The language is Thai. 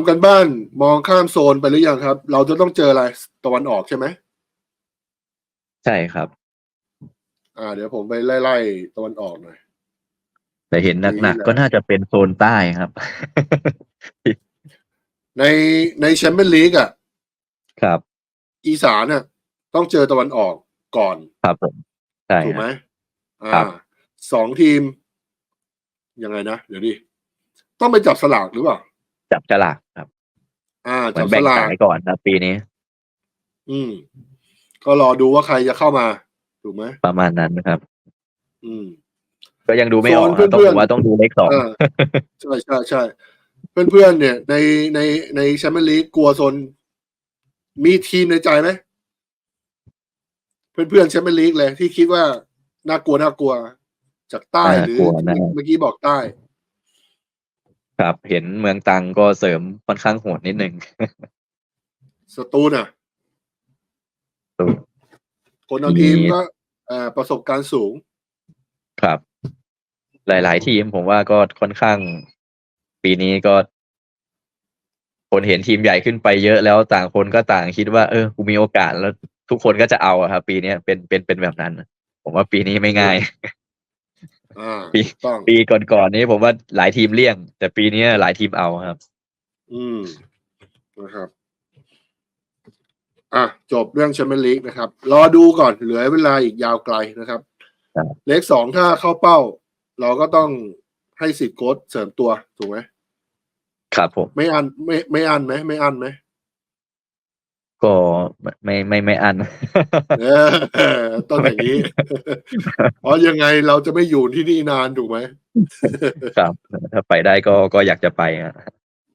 ำกันบ้านมองข้ามโซนไปหรือยังครับ เราจะต้องเจออะไรตะวันออกใช่ไหมใช่ครับ อ่า เดี๋ยวผมไปไล่ๆตะวันออกหน่อยแต่เห็นหนักนี่แหๆละก็น่าจะเป็นโซนใต้ครับ ในในแชมเปี้ยนลีกอะ ครับ อีสานน่ะ ต้องเจอตะวันออกก่อน ครับผมใช่ถูกคไหมรับครัอ่าบสองทีม ยังไงนะ เดี๋ยวดิ ต้องไปจับสลากหรือเปล่า จับฉลากครับ อ่าเหมืจัอนบสแบ่งลากสายก่อนครับปีนี้ อืม ก็รอดูว่าใครจะเข้ามา ถูกไหมประมาณนั้นนะครับ อืม ก็ยังดูไม่ออกโซนนะต้องเพื่อนๆดูว่าต้องดูเลขสองอ่าใช่ใช่ใช่เพื่อนๆเนี่ย ในในในแชมเปี้ยนลีกกลัวโซนมีทีมในใจไหมเพื่อนๆแชมเปี้ยนลีกเลยที่คิดว่าน่ากลัวน่ากลัว จากใต้หรือน่ากลัวนะเมื่อกี้บอกใต้ ครับ เห็นเมืองตรังก็เสริมค่อนข้างโหดนิดนึงสตูลน่ะสตูลคนทางทีมก็เอ่อประสบการณ์สูง ครับ หลาย ๆ ทีมผมว่าก็ค่อนข้าง ปีนี้ก็คนเห็นทีมใหญ่ขึ้นไปเยอะแล้วต่างคนก็ต่างคิดว่าเออกูมีโอกาสแล้วทุกคนก็จะเอาอะครับ ปีนี้เป็นเป็นเป็นแบบนั้น ผมว่าปีนี้ไม่ง่ายอ่า ปีถูกต้องปีก่อนๆนี้ผมว่าหลายทีมเลี่ยง แต่ปีนี้หลายทีมเอาครับ อืมนะครับ อะจบเรื่องแชมเปี้ยนลีกนะครับ รอดูก่อนเหลือเวลาอีกยาวไกลนะครับครับเลขสองถ้าเข้าเป้า เราก็ต้องให้สิทธิ์โค้ชเสริมตัว ถูกไหมครับผม ไม่อันไม่ไม่อันไหมไม่อันไหม ก็ไม่ไม่ไม่อันเออต้องอย่างนี้เพราะยังไงเราจะไม่อยู่ที่นี่นานถูกไหมครับ ถ้าไปได้ก็ก็อยากจะไปอะ